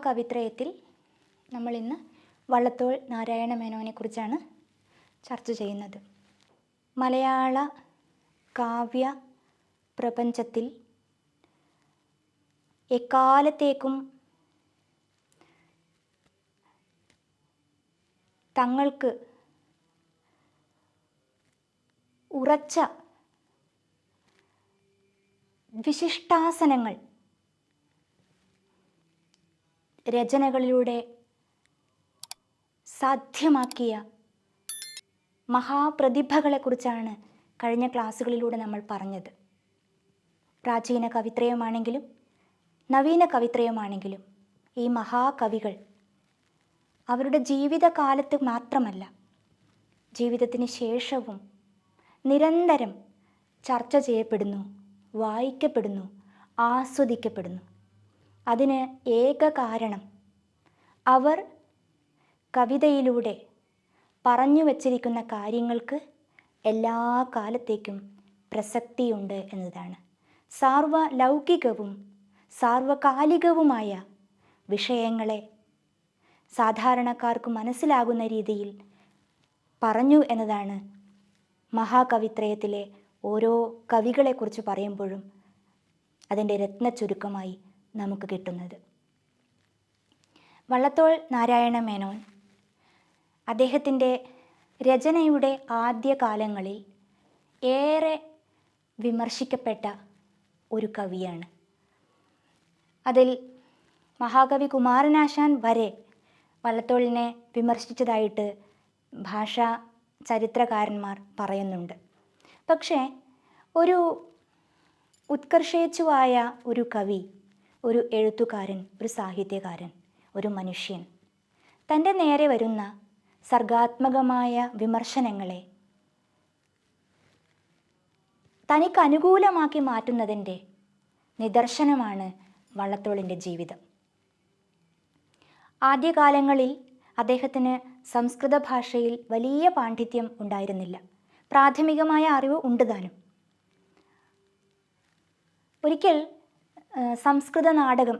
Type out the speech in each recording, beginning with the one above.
നമസ്കാരം മഹാകവിത്രയത്തിൽ നമ്മൾ ഇന്ന് വള്ളത്തോൾ നാരായണ മേനോനെ കുറിച്ചാണ് ചർച്ച ചെയ്യുന്നത്. മലയാള കാവ്യ പ്രപഞ്ചത്തിൽ എക്കാലത്തേക്കും തങ്ങൾക്ക് ഉറച്ച വിശിഷ്ടാസനങ്ങൾ രചനകളിലൂടെ സാധ്യമാക്കിയ മഹാപ്രതിഭകളെക്കുറിച്ചാണ് കഴിഞ്ഞ ക്ലാസ്സുകളിലൂടെ നമ്മൾ പറഞ്ഞത്. പ്രാചീന കവിത്രയമാണെങ്കിലും നവീന കവിത്രയമാണെങ്കിലും ഈ മഹാകവികൾ അവരുടെ ജീവിതകാലത്ത് മാത്രമല്ല ജീവിതത്തിന് ശേഷവും നിരന്തരം ചർച്ച ചെയ്യപ്പെടുന്നു വായിക്കപ്പെടുന്നു ആസ്വദിക്കപ്പെടുന്നു. അതിന് ഏക കാരണം അവർ കവിതയിലൂടെ പറഞ്ഞു വച്ചിരിക്കുന്ന കാര്യങ്ങൾക്ക് എല്ലാ കാലത്തേക്കും പ്രസക്തിയുണ്ട് എന്നതാണ്. സാർവ ലൗകികവും സാർവകാലികവുമായ വിഷയങ്ങളെ സാധാരണക്കാർക്ക് മനസ്സിലാകുന്ന രീതിയിൽ പറഞ്ഞു എന്നതാണ് മഹാകവിത്രയത്തിലെ ഓരോ കവികളെക്കുറിച്ച് പറയുമ്പോഴും അതിന്റെ രത്ന ചുരുക്കമായി നമുക്ക് കിട്ടുന്നത്. വള്ളത്തോൾ നാരായണ മേനോൻ. അദ്ദേഹത്തിന്റെ രചനയുടെ ആദ്യ കാലങ്ങളിൽ ഏറെ വിമർശിക്കപ്പെട്ട ഒരു കവിയാണ്. അതിൽ മഹാകവി കുമാരനാശാൻ വരെ വള്ളത്തോളിനെ വിമർശിച്ചതായിട്ട് ഭാഷാ ചരിത്രകാരന്മാർ പറയുന്നുണ്ട്. പക്ഷേ ഒരു ഉത്കർഷേച്ഛുവായ ഒരു കവി ഒരു എഴുത്തുകാരൻ ഒരു സാഹിത്യകാരൻ ഒരു മനുഷ്യൻ. തന്റെ നേരെ വരുന്ന സർഗാത്മകമായ വിമർശനങ്ങളെ തനിക്ക് അനുകൂലമാക്കി മാറ്റുന്നതിന്റെ നിദർശനമാണ് വള്ളത്തോളിന്റെ ജീവിതം. ആദ്യകാലങ്ങളിൽ അദ്ദേഹത്തിന് സംസ്കൃത ഭാഷയിൽ വലിയ പാണ്ഡിത്യം ഉണ്ടായിരുന്നില്ല. പ്രാഥമികമായ അറിവ് ഉണ്ട് താനും. ഒരിക്കൽ സംസ്കൃത നാടകം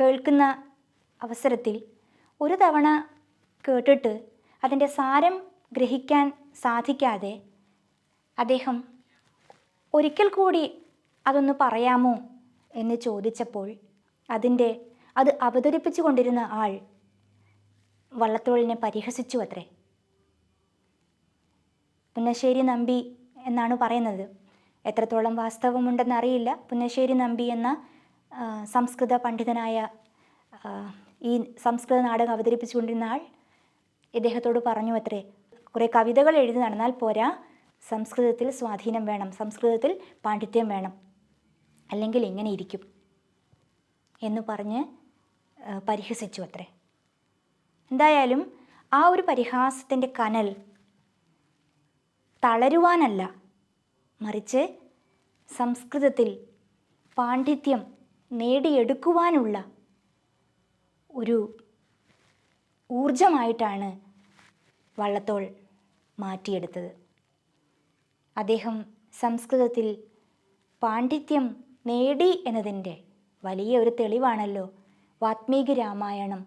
കേൾക്കുന്ന അവസരത്തിൽ ഒരു തവണ കേട്ടിട്ട് അതിന്റെ സാരം ഗ്രഹിക്കാൻ സാധിക്കാതെ അദ്ദേഹം ഒരിക്കൽ കൂടി അതൊന്ന് പറയാമോ എന്ന് ചോദിച്ചപ്പോൾ അതിന്റെ അത് അവതരിപ്പിച്ചു കൊണ്ടിരുന്ന ആൾ വള്ളത്തോളിനെ പരിഹസിച്ചു അത്രേ. പുന്നശ്ശേരി നമ്പി എന്നാണ് പറയുന്നത്. എത്രത്തോളം വാസ്തവമുണ്ടെന്നറിയില്ല പുന്നശ്ശേരി നമ്പി എന്ന സംസ്കൃത പണ്ഡിതനായ ഈ സംസ്കൃത നാടകം അവതരിപ്പിച്ചുകൊണ്ടിരുന്ന ആൾ ഇദ്ദേഹത്തോട് പറഞ്ഞു അത്രേ. കുറേ കവിതകൾ എഴുതി നടന്നാൽ പോരാ സംസ്കൃതത്തിൽ സ്വാധീനം വേണം സംസ്കൃതത്തിൽ പാണ്ഡിത്യം വേണം. അല്ലെങ്കിൽ ഇങ്ങനെ ഇരിക്കും എന്ന് പറഞ്ഞ് പരിഹസിച്ചു അത്രേ. എന്തായാലും ആ ഒരു പരിഹാസത്തിന്റെ കനൽ തളരുവാനല്ല മറിച്ച് സംസ്കൃതത്തിൽ പാണ്ഡിത്യം നേടിയെടുക്കുവാനുള്ള ഒരു ഊർജമായിട്ടാണ് വള്ളത്തോൾ മാറ്റിയെടുത്തത്. അദ്ദേഹം സംസ്കൃതത്തിൽ പാണ്ഡിത്യം നേടി എന്നതിന്റെ വലിയ ഒരു തെളിവാണല്ലോ വാത്മീകി രാമായണം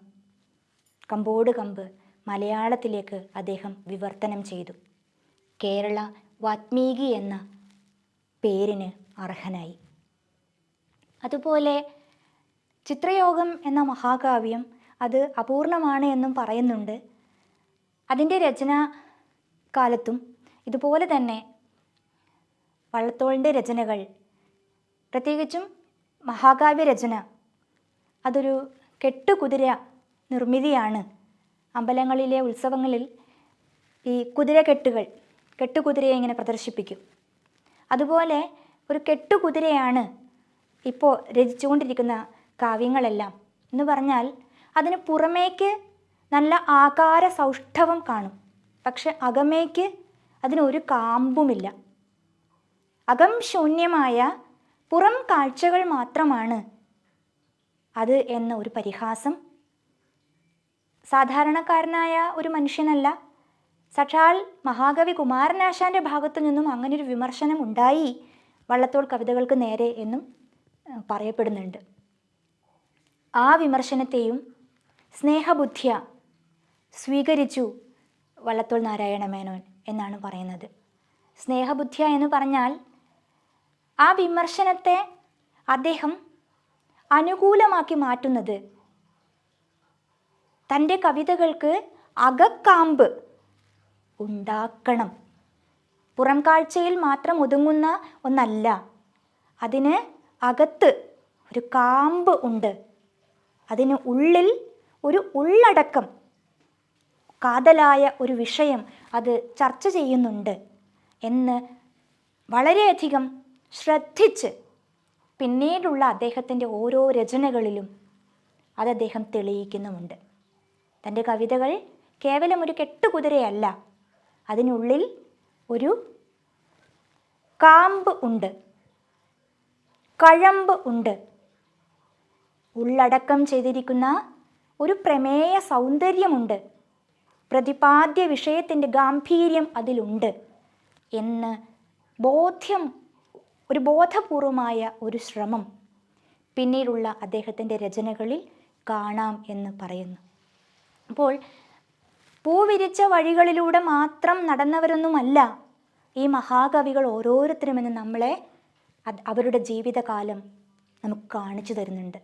കമ്പോട് കമ്പ് മലയാളത്തിലേക്ക് അദ്ദേഹം വിവർത്തനം ചെയ്തു. കേരള വാത്മീകി എന്ന പേരിന് അർഹനായി. അതുപോലെ ചിത്രയോഗം എന്ന മഹാകാവ്യം അത് അപൂർണമാണ് എന്നും പറയുന്നുണ്ട്. അതിന്റെ രചന കാലത്തും ഇതുപോലെ തന്നെ വള്ളത്തോളിന്റെ രചനകൾ പ്രത്യേകിച്ചും മഹാകാവ്യ രചന അതൊരു കെട്ടുകുതിര നിർമ്മിതിയാണ്. അമ്പലങ്ങളിലെ ഉത്സവങ്ങളിൽ ഈ കുതിരകെട്ടുകൾ കെട്ടുകുതിരയെ ഇങ്ങനെ പ്രദർശിപ്പിക്കും. അതുപോലെ ഒരു കെട്ടുകുതിരയാണ് ഇപ്പോൾ രചിച്ചുകൊണ്ടിരിക്കുന്ന കാവ്യങ്ങളെല്ലാം. എന്ന് പറഞ്ഞാൽ അതിന് പുറമേക്ക് നല്ല ആകാര സൗഷ്ഠവം കാണും. പക്ഷെ അകമേക്ക് അതിനൊരു കാമ്പുമില്ല. അകം ശൂന്യമായ പുറം കാഴ്ചകൾ മാത്രമാണ് അത് എന്ന ഒരു പരിഹാസം. സാധാരണക്കാരനായ ഒരു മനുഷ്യനല്ല സക്ഷാൽ മഹാകവി കുമാരനാശാന്റെ ഭാഗത്തു നിന്നും അങ്ങനൊരു വിമർശനം ഉണ്ടായി. വള്ളത്തോൾ കവിതകൾക്ക് നേരെ എന്നും പറയപ്പെടുന്നുണ്ട്. ആ വിമർശനത്തെയും സ്നേഹബുദ്ധിയ സ്വീകരിച്ചു വള്ളത്തോൾ നാരായണ മേനോൻ എന്നാണ് പറയുന്നത്. സ്നേഹബുദ്ധിയ എന്ന് പറഞ്ഞാൽ ആ വിമർശനത്തെ അദ്ദേഹം അനുകൂലമാക്കി മാറ്റുന്നത് തന്റെ കവിതകൾക്ക് അകക്കാമ്പ് ഉണ്ടാക്കണം. പുറം കാഴ്ചയിൽ മാത്രം ഒതുങ്ങുന്ന ഒന്നല്ല. അതിന് അകത്ത് ഒരു കാമ്പ് ഉണ്ട്. അതിന് ഉള്ളിൽ ഒരു ഉള്ളടക്കം. കാതലായ ഒരു വിഷയം അത് ചർച്ച ചെയ്യുന്നുണ്ട് എന്ന് വളരെയധികം ശ്രദ്ധിച്ച് പിന്നീടുള്ള അദ്ദേഹത്തിന്റെ ഓരോ രചനകളിലും അത് അദ്ദേഹം തെളിയിക്കുന്നുമുണ്ട്. തന്റെ കവിതകൾ കേവലം ഒരു കെട്ടുകുതിരയല്ല. അതിനുള്ളിൽ ഒരു കാമ്പ് ഉണ്ട്. കഴമ്പ് ഉണ്ട്. ഉള്ളടക്കം ചെയ്തിരിക്കുന്ന ഒരു പ്രമേയ സൗന്ദര്യമുണ്ട്. പ്രതിപാദ്യ വിഷയത്തിന്റെ ഗാംഭീര്യം അതിലുണ്ട് എന്ന് ബോധ്യം ഒരു ബോധപൂർവമായ ഒരു ശ്രമം പിന്നീടുള്ള അദ്ദേഹത്തിന്റെ രചനകളിൽ കാണാം എന്ന് പറയുന്നു. അപ്പോൾ പൂവിരിച്ച വഴികളിലൂടെ മാത്രം നടന്നവരൊന്നുമല്ല. ഈ മഹാകവികൾ ഓരോരുത്തരും എന്ന് നമ്മളെ അവരുടെ ജീവിതകാലം നമുക്ക് കാണിച്ചു തരുന്നുണ്ട്.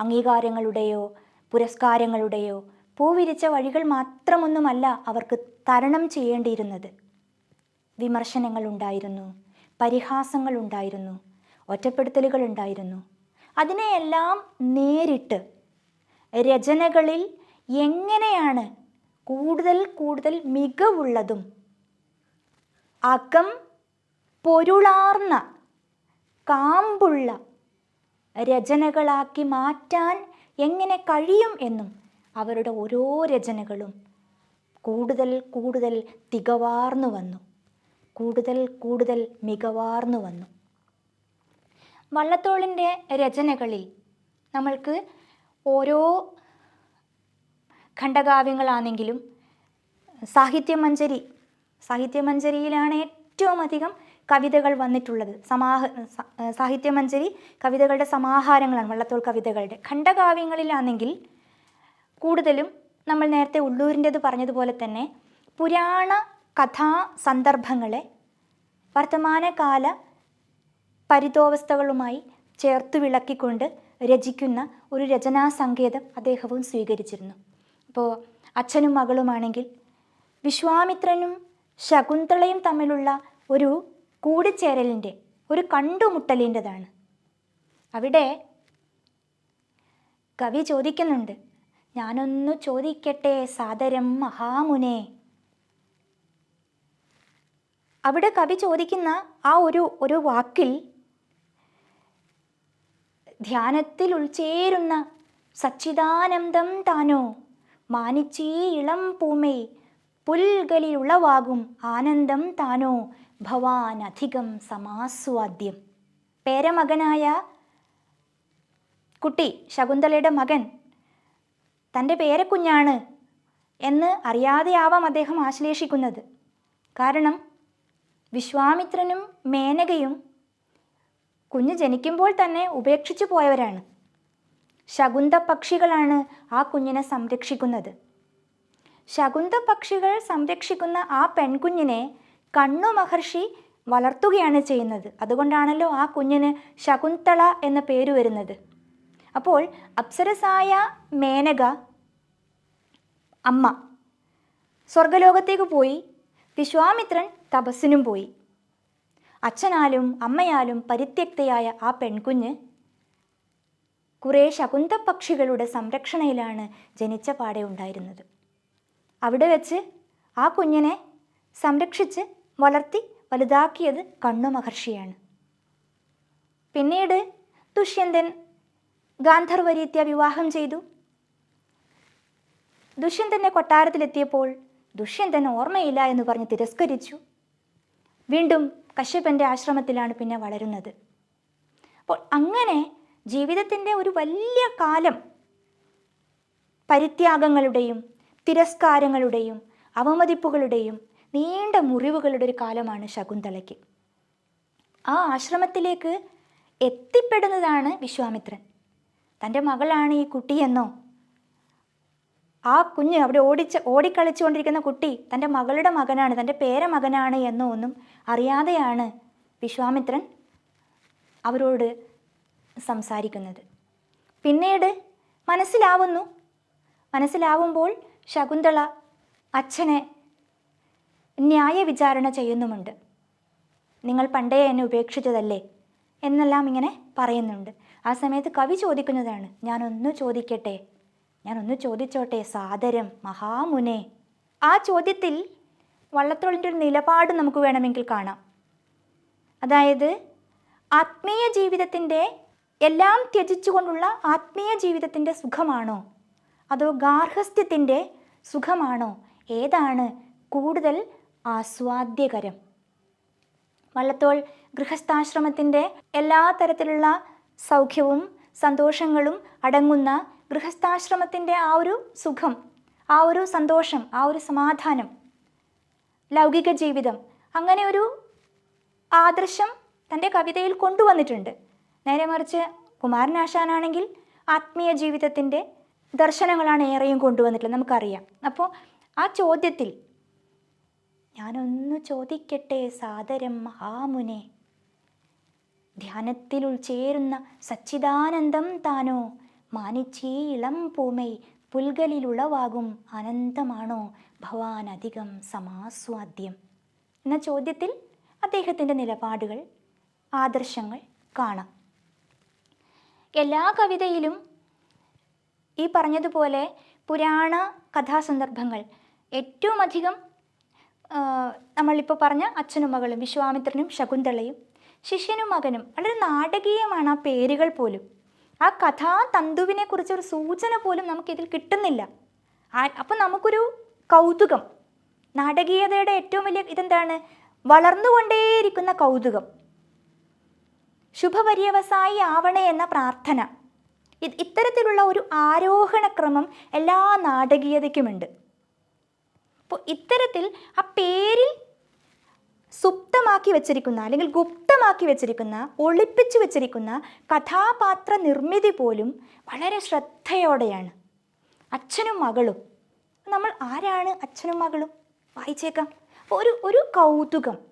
അംഗീകാരങ്ങളുടെയോ പുരസ്കാരങ്ങളുടെയോ പൂവിരിച്ച വഴികൾ മാത്രമൊന്നുമല്ല അവർക്ക് തരണം ചെയ്യേണ്ടിയിരുന്നത്. വിമർശനങ്ങൾ ഉണ്ടായിരുന്നു പരിഹാസങ്ങൾ ഉണ്ടായിരുന്നു ഒറ്റപ്പെടുത്തലുകൾ ഉണ്ടായിരുന്നു. അതിനെയെല്ലാം നേരിട്ട് രചനകളിൽ എങ്ങനെയാണ് കൂടുതൽ കൂടുതൽ മികവുള്ളതും അകം പൊരുളാർന്ന കാമ്പുള്ള രചനകളാക്കി മാറ്റാൻ എങ്ങനെ കഴിയും എന്നും അവരുടെ ഓരോ രചനകളും കൂടുതൽ കൂടുതൽ തികവാർന്നു വന്നു. കൂടുതൽ കൂടുതൽ മികവാർന്നു വന്നു. വള്ളത്തോളിന്റെ രചനകളിൽ നമ്മൾക്ക് ഓരോ ഖണ്ഡകാവ്യങ്ങളാണെങ്കിലും സാഹിത്യമഞ്ജരി സാഹിത്യമഞ്ജരിയിലാണ് ഏറ്റവും അധികം കവിതകൾ വന്നിട്ടുള്ളത്. സമാഹ സാഹിത്യമഞ്ജരി കവിതകളുടെ സമാഹാരങ്ങളാണ് വള്ളത്തോൾ കവിതകളുടെ. ഖണ്ഡകാവ്യങ്ങളിലാണെങ്കിൽ കൂടുതലും നമ്മൾ നേരത്തെ ഉള്ളൂരിന്റെത് പറഞ്ഞതുപോലെ തന്നെ പുരാണ കഥാ സന്ദർഭങ്ങളെ വർത്തമാനകാല പരിതോവസ്ഥകളുമായി ചേർത്ത് വിളക്കിക്കൊണ്ട് രചിക്കുന്ന ഒരു രചനാ സങ്കേതം അദ്ദേഹവും സ്വീകരിച്ചിരുന്നു. അപ്പോൾ അച്ഛനും മകളുമാണെങ്കിൽ വിശ്വാമിത്രനും ശകുന്തളയും തമ്മിലുള്ള ഒരു കൂടിച്ചേരലിന്റെ ഒരു കണ്ടുമുട്ടലിന്റെതാണ് അവിടെ കവി ചോദിക്കുന്നുണ്ട് ഞാനൊന്നു ചോദിക്കട്ടെ സാദരം മഹാമുനെ? അവിടെ കവി ചോദിക്കുന്ന ആ ഒരു ഒരു വാക്കിൽ ധ്യാനത്തിൽ ഉൾച്ചേരുന്ന സച്ചിദാനന്ദം താനോ? മാനിച്ചീ ഇളം പൂമേ പുൽകലിയുളവാകും ആനന്ദം താനോ ഭവാൻ അധികം സമാസ്വാദ്യം. പേരമകനായ കുട്ടി ശകുന്തളയുടെ മകൻ തന്റെ പേരക്കുഞ്ഞാണ് എന്ന് അറിയാതെയാവാം അദ്ദേഹം ആശ്ലേഷിക്കുന്നത്. കാരണം വിശ്വാമിത്രനും മേനകയും കുഞ്ഞ് ജനിക്കുമ്പോൾ തന്നെ ഉപേക്ഷിച്ചു പോയവരാണ്. ശകുന്ത പക്ഷികളാണ് ആ കുഞ്ഞിനെ സംരക്ഷിക്കുന്നത്. ശകുന്ത പക്ഷികൾ സംരക്ഷിക്കുന്ന ആ പെൺകുഞ്ഞിനെ കണ്ണു മഹർഷി വളർത്തുകയാണ് ചെയ്യുന്നത്. അതുകൊണ്ടാണല്ലോ ആ കുഞ്ഞിന് ശകുന്തള എന്ന പേര് വരുന്നത്. അപ്പോൾ അപ്സരസായ മേനക അമ്മ സ്വർഗലോകത്തേക്ക് പോയി. വിശ്വാമിത്രൻ തപസ്സിനും പോയി. അച്ഛനാലും അമ്മയാലും പരിത്യക്തയായ ആ പെൺകുഞ്ഞ് കുറേ ശകുന്തപ്പക്ഷികളുടെ സംരക്ഷണയിലാണ് ജനിച്ച പാടെ ഉണ്ടായിരുന്നത്. അവിടെ വെച്ച് ആ കുഞ്ഞിനെ സംരക്ഷിച്ച് വളർത്തി വലുതാക്കിയത് കണ്ണു മഹർഷിയാണ്. പിന്നീട് ദുഷ്യന്തൻ ഗാന്ധർവരീത്യ വിവാഹം ചെയ്തു. ദുഷ്യന്തന്റെ കൊട്ടാരത്തിലെത്തിയപ്പോൾ ദുഷ്യന്തൻ ഓർമ്മയില്ല എന്ന് പറഞ്ഞ് തിരസ്കരിച്ചു. വീണ്ടും കശ്യപന്റെ ആശ്രമത്തിലാണ് പിന്നെ വളരുന്നത്. അപ്പോൾ അങ്ങനെ ജീവിതത്തിന്റെ ഒരു വലിയ കാലം പരിത്യാഗങ്ങളുടെയും തിരസ്കാരങ്ങളുടെയും അവമതിപ്പുകളുടെയും നീണ്ട മുറിവുകളുടെ ഒരു കാലമാണ് ശകുന്തളയ്ക്ക്. ആ ആശ്രമത്തിലേക്ക് എത്തിപ്പെടുന്നതാണ് വിശ്വാമിത്രൻ. തന്റെ മകളാണ് ഈ കുട്ടിയെന്നോ ആ കുഞ്ഞ് അവിടെ ഓടിച്ച് ഓടിക്കളിച്ചുകൊണ്ടിരിക്കുന്ന കുട്ടി തന്റെ മകളുടെ മകനാണ് തന്റെ പേരമകനാണ് എന്നോ ഒന്നും അറിയാതെയാണ് വിശ്വാമിത്രൻ അവരോട് സംസാരിക്കുന്നത്. പിന്നീട് മനസ്സിലാവുന്നു. മനസ്സിലാവുമ്പോൾ ശകുന്തള അച്ഛനെ ന്യായവിചാരണ ചെയ്യുന്നുമുണ്ട്. നിങ്ങൾ പണ്ടേ എന്നെ ഉപേക്ഷിച്ചതല്ലേ? എന്നെല്ലാം ഇങ്ങനെ പറയുന്നുണ്ട്. ആ സമയത്ത് കവി ചോദിക്കുന്നതാണ് ഞാനൊന്നു ചോദിക്കട്ടെ? ഞാനൊന്ന് ചോദിച്ചോട്ടെ സാദരം മഹാമുനെ? ആ ചോദ്യത്തിൽ വള്ളത്തോളിന്റെ ഒരു നിലപാട് നമുക്ക് വേണമെങ്കിൽ കാണാം. അതായത് ആത്മീയ ജീവിതത്തിന്റെ എല്ലാം ത്യജിച്ചുകൊണ്ടുള്ള ആത്മീയ ജീവിതത്തിന്റെ സുഖമാണോ? അതോ ഗാർഹസ്ഥ്യത്തിന്റെ സുഖമാണോ? ഏതാണ് കൂടുതൽ ആസ്വാദ്യകരം? വള്ളത്തോൾ ഗൃഹസ്ഥാശ്രമത്തിന്റെ എല്ലാ തരത്തിലുള്ള സൗഖ്യവും സന്തോഷങ്ങളും അടങ്ങുന്ന ഗൃഹസ്ഥാശ്രമത്തിന്റെ ആ ഒരു സുഖം ആ ഒരു സന്തോഷം ആ ഒരു സമാധാനം ലൗകിക ജീവിതം അങ്ങനെ ഒരു ആദർശം തന്റെ കവിതയിൽ കൊണ്ടുവന്നിട്ടുണ്ട്. നേരെ മറിച്ച് കുമാരനാശാനാണെങ്കിൽ ആത്മീയ ജീവിതത്തിന്റെ ദർശനങ്ങളാണ് ഏറെയും കൊണ്ടുവന്നിട്ടുള്ളത് നമുക്കറിയാം. അപ്പോൾ ആ ചോദ്യത്തിൽ ഞാനൊന്ന് ചോദിക്കട്ടെ സാദരം മഹാമുനെ? ധ്യാനത്തിൽ ഉൾച്ചേരുന്ന സച്ചിദാനന്ദം താനോ? മാനിച്ചീ ഇളം പൂമൈ പുൽകലിലുളവാകും അനന്തമാണോ ഭവാൻ അധികം സമാസ്വാദ്യം? എന്ന ചോദ്യത്തിൽ അദ്ദേഹത്തിന്റെ നിലപാടുകൾ ആദർശങ്ങൾ കാണാം. എല്ലാ കവിതയിലും ഈ പറഞ്ഞതുപോലെ പുരാണ കഥാസന്ദർഭങ്ങൾ ഏറ്റവും അധികം നമ്മളിപ്പോൾ പറഞ്ഞ അച്ഛനും മകളും വിശ്വാമിത്രനും ശകുന്തളയും ശിഷ്യനും മകനും വളരെ നാടകീയമാണ് ആ പേരുകൾ പോലും. ആ കഥാതന്തുവിനെ കുറിച്ച് ഒരു സൂചന പോലും നമുക്കിതിൽ കിട്ടുന്നില്ല. അപ്പം നമുക്കൊരു കൗതുകം. നാടകീയതയുടെ ഏറ്റവും വലിയ ഇതെന്താണ്? വളർന്നുകൊണ്ടേയിരിക്കുന്ന കൗതുകം. ശുഭപര്യവസായി ആവണേ എന്ന പ്രാർത്ഥന. ഇത്തരത്തിലുള്ള ഒരു ആരോഹണക്രമം എല്ലാ നാടകീയതയ്ക്കുമുണ്ട്. അപ്പോൾ ഇത്തരത്തിൽ ആ പേരിൽ സുപ്തമാക്കി വെച്ചിരിക്കുന്ന അല്ലെങ്കിൽ ഗുപ്തമാക്കി വെച്ചിരിക്കുന്ന ഒളിപ്പിച്ചു വെച്ചിരിക്കുന്ന കഥാപാത്ര നിർമ്മിതി പോലും വളരെ ശ്രദ്ധയോടെയാണ്. അച്ഛനും മകളും. നമ്മൾ ആരാണ് അച്ഛനും മകളും? വായിച്ചേക്കാം. ഒരു ഒരു കൗതുകം.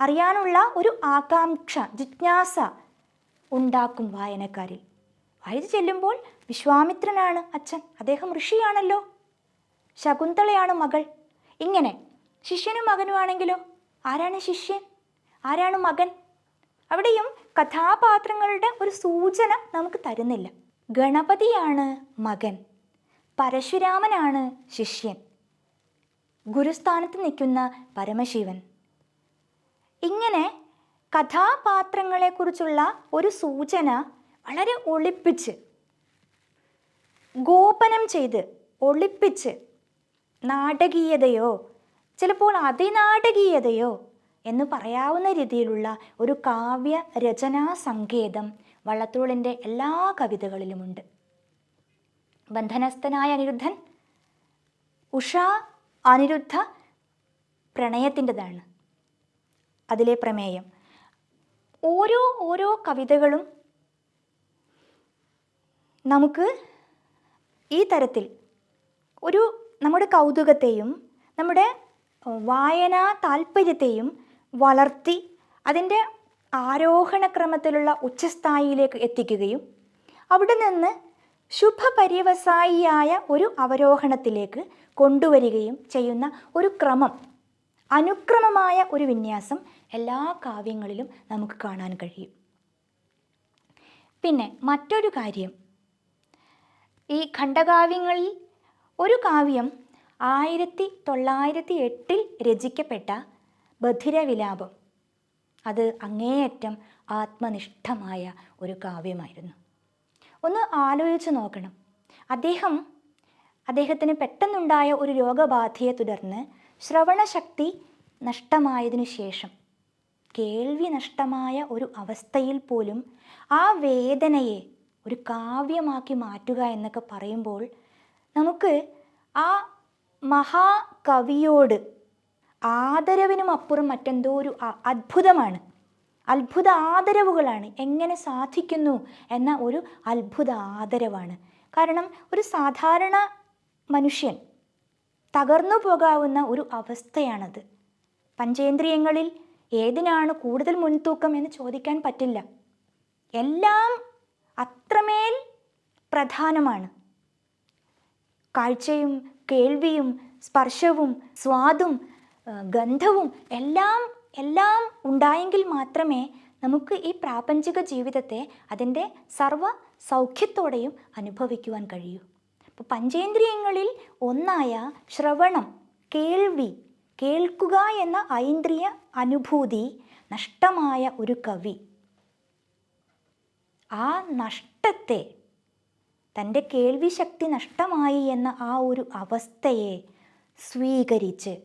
അറിയാനുള്ള ഒരു ആകാംക്ഷ ജിജ്ഞാസ ഉണ്ടാക്കും വായനക്കാരിൽ. വായിച്ചു ചെല്ലുമ്പോൾ വിശ്വാമിത്രനാണ് അച്ഛൻ അദ്ദേഹം ഋഷിയാണല്ലോ. ശകുന്തളയാണ് മകൾ. ഇങ്ങനെ ശിഷ്യനും മകനുമാണെങ്കിലോ? ആരാണ് ശിഷ്യൻ? ആരാണ് മകൻ? അവിടെയും കഥാപാത്രങ്ങളുടെ ഒരു സൂചന നമുക്ക് തരുന്നില്ല. ഗണപതിയാണ് മകൻ. പരശുരാമനാണ് ശിഷ്യൻ. ഗുരുസ്ഥാനത്ത് നിൽക്കുന്ന പരമശിവൻ. ഇങ്ങനെ കഥാപാത്രങ്ങളെക്കുറിച്ചുള്ള ഒരു സൂചന വളരെ ഒളിപ്പിച്ച് ഗോപനം ചെയ്ത് ഒളിപ്പിച്ച് നാടകീയതയോ ചിലപ്പോൾ അതിനാടകീയതയോ എന്ന് പറയാവുന്ന രീതിയിലുള്ള ഒരു കാവ്യ രചനാ സങ്കേതം വള്ളത്തോളിന്റെ എല്ലാ കവിതകളിലുമുണ്ട്. ബന്ധനസ്ഥനായ അനിരുദ്ധൻ ഉഷ അനിരുദ്ധ പ്രണയത്തിന്റെതാണ്. അതിലെ പ്രമേയം. ഓരോ ഓരോ കവിതകളും നമുക്ക് ഈ തരത്തിൽ ഒരു നമ്മുടെ കൗതുകത്തെയും നമ്മുടെ വായനാ താല്പര്യത്തെയും വളർത്തി അതിന്റെ ആരോഹണക്രമത്തിലുള്ള ഉച്ചസ്ഥായിയിലേക്ക് എത്തിക്കുകയും അവിടെ നിന്ന് ശുഭപര്യവസായിയായ ഒരു അവരോഹണത്തിലേക്ക് കൊണ്ടുവരികയും ചെയ്യുന്ന ഒരു ക്രമം അനുക്രമമായ ഒരു വിന്യാസം എല്ലാ കാവ്യങ്ങളിലും നമുക്ക് കാണാൻ കഴിയും. പിന്നെ മറ്റൊരു കാര്യം. ഈ ഖണ്ഡകാവ്യങ്ങളിൽ ഒരു കാവ്യം ആയിരത്തി തൊള്ളായിരത്തി എട്ടിൽ രചിക്കപ്പെട്ട ബധിരവിലാപം. അത് അങ്ങേയറ്റം ആത്മനിഷ്ഠമായ ഒരു കാവ്യമായിരുന്നു. ഒന്ന് ആലോചിച്ച് നോക്കണം. അദ്ദേഹം അദ്ദേഹത്തിന് പെട്ടെന്നുണ്ടായ ഒരു രോഗബാധയെ തുടർന്ന് ശ്രവണശക്തി നഷ്ടമായതിനു ശേഷം കേൾവി നഷ്ടമായ ഒരു അവസ്ഥയിൽ പോലും ആ വേദനയെ ഒരു കാവ്യമാക്കി മാറ്റുക എന്നൊക്കെ പറയുമ്പോൾ നമുക്ക് ആ മഹാകവിയോട് ആദരവിനും അപ്പുറം മറ്റെന്തോ ഒരു അത്ഭുതമാണ്. അത്ഭുത ആദരവുകളാണ്. എങ്ങനെ സാധിക്കുന്നു എന്ന ഒരു അത്ഭുത ആദരവാണ്. കാരണം ഒരു സാധാരണ മനുഷ്യൻ തകർന്നു പോകാവുന്ന ഒരു അവസ്ഥയാണത്. പഞ്ചേന്ദ്രിയങ്ങളിൽ ഏതിനാണ് കൂടുതൽ മുൻതൂക്കം എന്ന് ചോദിക്കാൻ പറ്റില്ല. എല്ലാം അത്രമേൽ പ്രധാനമാണ്. കാഴ്ചയും കേൾവിയും സ്പർശവും സ്വാദും ഗന്ധവും എല്ലാം എല്ലാം ഉണ്ടായെങ്കിൽ മാത്രമേ നമുക്ക് ഈ പ്രാപഞ്ചിക ജീവിതത്തെ അതിന്റെ സർവ സൗഖ്യത്തോടെയും അനുഭവിക്കുവാൻ കഴിയൂ. അപ്പോൾ പഞ്ചേന്ദ്രിയങ്ങളിൽ ഒന്നായ ശ്രവണം കേൾവി കേൾക്കുക എന്ന ഐന്ദ്രിയ അനുഭൂതി നഷ്ടമായ ഒരു കവി. ആ നഷ്ടത്തെ തന്റെ കേൾവി ശക്തി നഷ്ടമായി എന്ന ആ ഒരു അവസ്ഥയെ സ്വീകരിച്ച്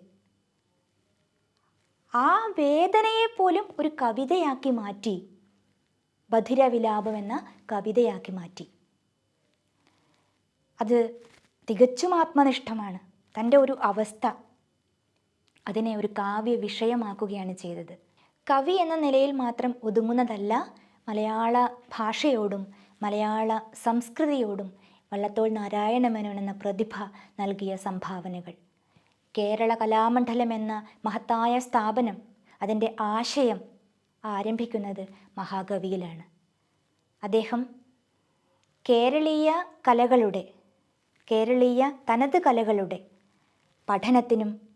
ആ വേദനയെ പോലും ഒരു കവിതയാക്കി മാറ്റി ബധിരവിലാപം എന്ന കവിതയാക്കി മാറ്റി. അത് തികച്ചും ആത്മനിഷ്ഠമാണ്. തന്റെ ഒരു അവസ്ഥ. അതിനെ ഒരു കാവ്യ വിഷയമാക്കുകയാണ് ചെയ്തത്. കവി എന്ന നിലയിൽ മാത്രം ഒതുങ്ങുന്നതല്ല മലയാള ഭാഷയോടും മലയാള സംസ്കൃതിയോടും വള്ളത്തോൾ നാരായണ മേനോൻ എന്ന പ്രതിഭ നൽകിയ സംഭാവനകൾ. കേരള കലാമണ്ഡലം എന്ന മഹത്തായ സ്ഥാപനം അതിന്റെ ആശയം ആരംഭിക്കുന്നത് മഹാകവിയിലാണ്. അദ്ദേഹം കേരളീയ കലകളുടെ കേരളീയ തനത് കലകളുടെ പഠനത്തിനും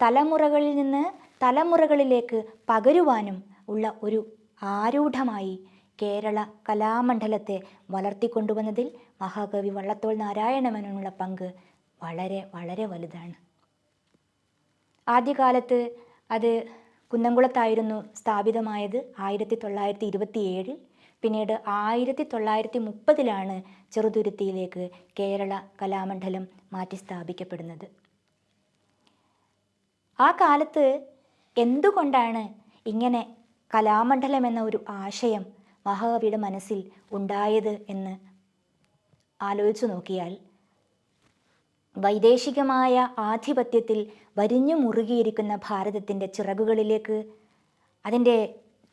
തലമുറകളിൽ നിന്ന് തലമുറകളിലേക്ക് പകരുവാനും ഉള്ള ഒരു ആരൂഢമായി കേരള കലാമണ്ഡലത്തെ വളർത്തിക്കൊണ്ടുവന്നതിൽ മഹാകവി വള്ളത്തോൾ നാരായണമേനോനുള്ള പങ്ക് വളരെ വളരെ വലുതാണ്. ആദ്യകാലത്ത് അത് കുന്നംകുളത്തായിരുന്നു സ്ഥാപിതമായത് ആയിരത്തി തൊള്ളായിരത്തി ഇരുപത്തി ഏഴിൽ പിന്നീട് ആയിരത്തി തൊള്ളായിരത്തി മുപ്പതിലാണ് ചെറുതുരുത്തിയിലേക്ക് കേരള കലാമണ്ഡലം മാറ്റി സ്ഥാപിക്കപ്പെടുന്നത് ആ കാലത്ത് എന്തുകൊണ്ടാണ് ഇങ്ങനെ കലാമണ്ഡലം എന്ന ഒരു ആശയം മഹാകവിയുടെ മനസ്സിൽ ഉണ്ടായത് എന്ന് ആലോചിച്ചു നോക്കിയാൽ വൈദേശികമായ ആധിപത്യത്തിൽ വരിഞ്ഞു മുറുകിയിരിക്കുന്ന ഭാരതത്തിന്റെ ചിറകുകളിലേക്ക് അതിന്റെ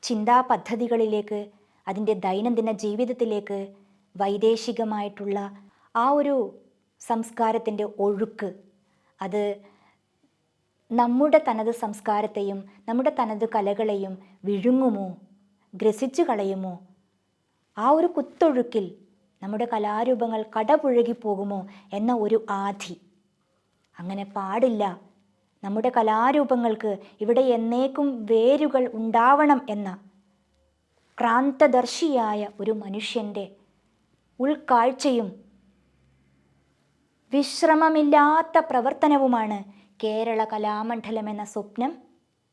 ചിന്താ പദ്ധതികളിലേക്ക് അതിന്റെ ദൈനംദിന ജീവിതത്തിലേക്ക് വൈദേശികമായിട്ടുള്ള ആ ഒരു സംസ്കാരത്തിന്റെ ഒഴുക്ക് അത് നമ്മുടെ തനത് സംസ്കാരത്തെയും നമ്മുടെ തനത് കലകളെയും വിഴുങ്ങുമോ? ഗ്രസിച്ചു കളയുമോ? ആ ഒരു കുത്തൊഴുക്കിൽ നമ്മുടെ കലാരൂപങ്ങൾ കടപുഴകി പോകുമോ എന്ന ഒരു ആധി. അങ്ങനെ പാടില്ല. നമ്മുടെ കലാരൂപങ്ങൾക്ക് ഇവിടെ എന്നേക്കും വേരുകൾ ഉണ്ടാവണം എന്ന ക്രാന്തദർശിയായ ഒരു മനുഷ്യന്റെ ഉൾക്കാഴ്ചയും വിശ്രമമില്ലാത്ത പ്രവർത്തനവുമാണ് കേരള കലാമണ്ഡലം എന്ന സ്വപ്നം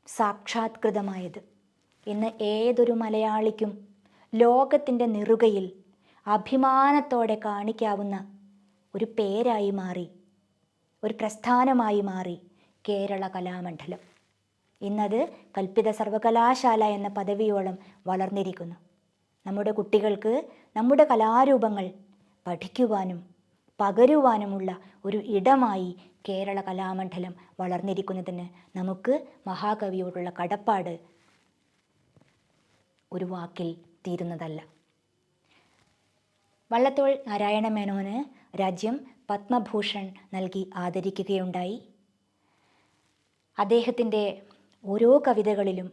സാക്ഷാത്കൃതമായത്. ഇന്ന് ഏതൊരു മലയാളിക്കും ലോകത്തിന്റെ നെറുകയിൽ അഭിമാനത്തോടെ കാണിക്കാവുന്ന ഒരു പേരായി മാറി ഒരു പ്രസ്ഥാനമായി മാറി കേരള കലാമണ്ഡലം. ഇന്നത് കൽപ്പിത സർവകലാശാല എന്ന പദവിയോളം വളർന്നിരിക്കുന്നു. നമ്മുടെ കുട്ടികൾക്ക് നമ്മുടെ കലാരൂപങ്ങൾ പഠിക്കുവാനും പകരുവാനുമുള്ള ഒരു ഇടമായി കേരള കലാമണ്ഡലം വളർന്നിരിക്കുന്നതിന് നമുക്ക് മഹാകവിയോടുള്ള കടപ്പാട് ഒരു വാക്കിൽ തീരുന്നതല്ല. വള്ളത്തോൾ നാരായണ മേനോന് രാജ്യം പത്മഭൂഷൺ നൽകി ആദരിക്കുകയുണ്ടായി. അദ്ദേഹത്തിന്റെ ഓരോ കവിതകളിലും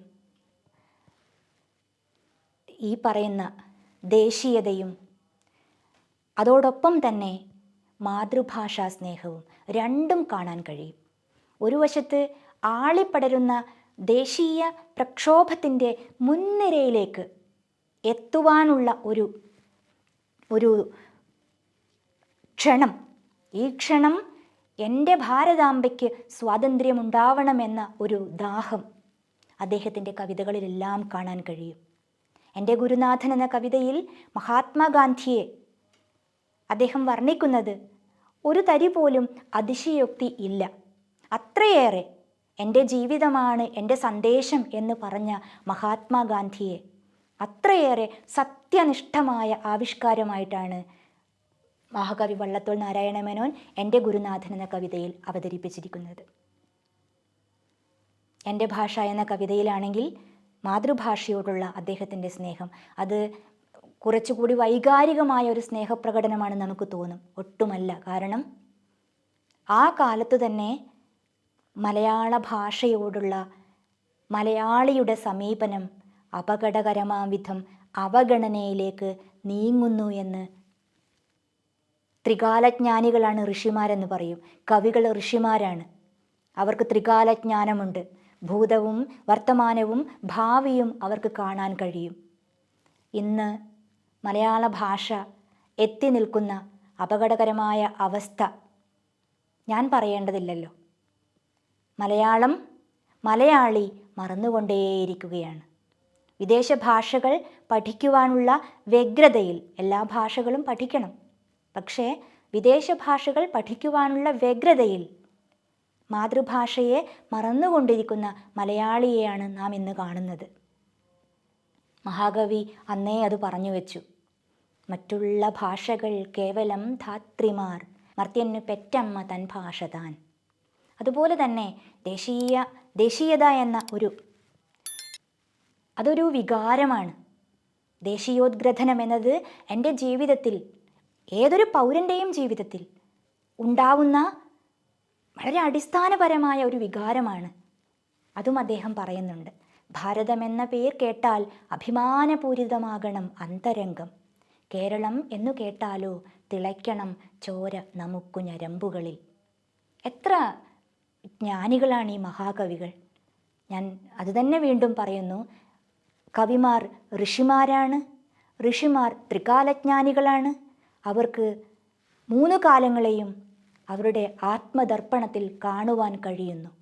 ഈ പറയുന്ന ദേശീയതയും അതോടൊപ്പം തന്നെ മാതൃഭാഷാ സ്നേഹവും രണ്ടും കാണാൻ കഴിയും. ഒരു വശത്ത് ആളിപ്പടരുന്ന ദേശീയ പ്രക്ഷോഭത്തിന്റെ മുൻനിരയിലേക്ക് എത്തുവാനുള്ള ഒരു ഒരു ക്ഷണം. ഈ ക്ഷണം എന്റെ ഭാരതാംബയ്ക്ക് സ്വാതന്ത്ര്യമുണ്ടാവണമെന്ന ഒരു ദാഹം അദ്ദേഹത്തിന്റെ കവിതകളിലെല്ലാം കാണാൻ കഴിയും. എന്റെ ഗുരുനാഥൻ എന്ന കവിതയിൽ മഹാത്മാഗാന്ധിയെ അദ്ദേഹം വർണിക്കുന്നത് ഒരു തരി പോലും അതിശയോക്തി ഇല്ല. അത്രയേറെ എന്റെ ജീവിതമാണ് എന്റെ സന്ദേശം എന്ന് പറഞ്ഞ മഹാത്മാഗാന്ധിയെ അത്രയേറെ സത്യനിഷ്ഠമായ ആവിഷ്കാരമായിട്ടാണ് മഹാകവി വള്ളത്തോൾ നാരായണ മേനോൻ എന്റെ ഗുരുനാഥൻ എന്ന കവിതയിൽ അവതരിപ്പിച്ചിരിക്കുന്നത്. എന്റെ ഭാഷ എന്ന കവിതയിലാണെങ്കിൽ മാതൃഭാഷയോടുള്ള അദ്ദേഹത്തിന്റെ സ്നേഹം. അത് കുറച്ചുകൂടി വൈകാരികമായ ഒരു സ്നേഹപ്രകടനമാണ് നമുക്ക് തോന്നും. ഒട്ടുമല്ല. കാരണം ആ കാലത്ത് തന്നെ മലയാള ഭാഷയോടുള്ള മലയാളിയുടെ സമീപനം അപകടകരമാം വിധം അവഗണനയിലേക്ക് നീങ്ങുന്നു എന്ന് ത്രികാലജ്ഞാനികളാണ് ഋഷിമാരെന്ന് പറയും. കവികൾ ഋഷിമാരാണ്. അവർക്ക് ത്രികാലജ്ഞാനമുണ്ട്. ഭൂതവും വർത്തമാനവും ഭാവിയും അവർക്ക് കാണാൻ കഴിയും. ഇന്ന് മലയാള ഭാഷ എത്തി നിൽക്കുന്ന അപകടകരമായ അവസ്ഥ ഞാൻ പറയേണ്ടതില്ലല്ലോ. മലയാളം മലയാളി മറന്നുകൊണ്ടേയിരിക്കുകയാണ്. വിദേശ ഭാഷകൾ പഠിക്കുവാനുള്ള വ്യഗ്രതയിൽ എല്ലാ ഭാഷകളും പഠിക്കണം. പക്ഷേ വിദേശ ഭാഷകൾ പഠിക്കുവാനുള്ള വ്യഗ്രതയിൽ മാതൃഭാഷയെ മറന്നുകൊണ്ടിരിക്കുന്ന മലയാളിയെയാണ് നാം ഇന്ന് കാണുന്നത്. മഹാകവി അന്നേ അത് പറഞ്ഞു വെച്ചു. മറ്റുള്ള ഭാഷകൾ കേവലം ധാത്രിമാർ മർത്യന് പെറ്റമ്മ തൻ ഭാഷ താൻ അതുപോലെ തന്നെ ദേശീയ ദേശീയത എന്ന ഒരു അതൊരു വികാരമാണ്. ദേശീയോദ്ഗ്രഥനം എന്നത് എന്റെ ജീവിതത്തിൽ ഏതൊരു പൗരന്റെയും ജീവിതത്തിൽ ഉണ്ടാവുന്ന വളരെ അടിസ്ഥാനപരമായ ഒരു വികാരമാണ്. അതും അദ്ദേഹം പറയുന്നുണ്ട്. ഭാരതമെന്ന പേർ കേട്ടാൽ അഭിമാനപൂരിതമാകണം അന്തരംഗം. കേരളം എന്നു കേട്ടാലോ തിളയ്ക്കണം ചോര നമുക്കു ഞരമ്പുകളിൽ. എത്ര ജ്ഞാനികളാണ് ഈ മഹാകവികൾ. ഞാൻ അതുതന്നെ വീണ്ടും പറയുന്നു. കവിമാർ ഋഷിമാരാണ്. ഋഷിമാർ ത്രികാലജ്ഞാനികളാണ്. അവർക്ക് മൂന്ന് കാലങ്ങളെയും അവരുടെ ആത്മദർപ്പണത്തിൽ കാണുവാൻ കഴിയുന്നു.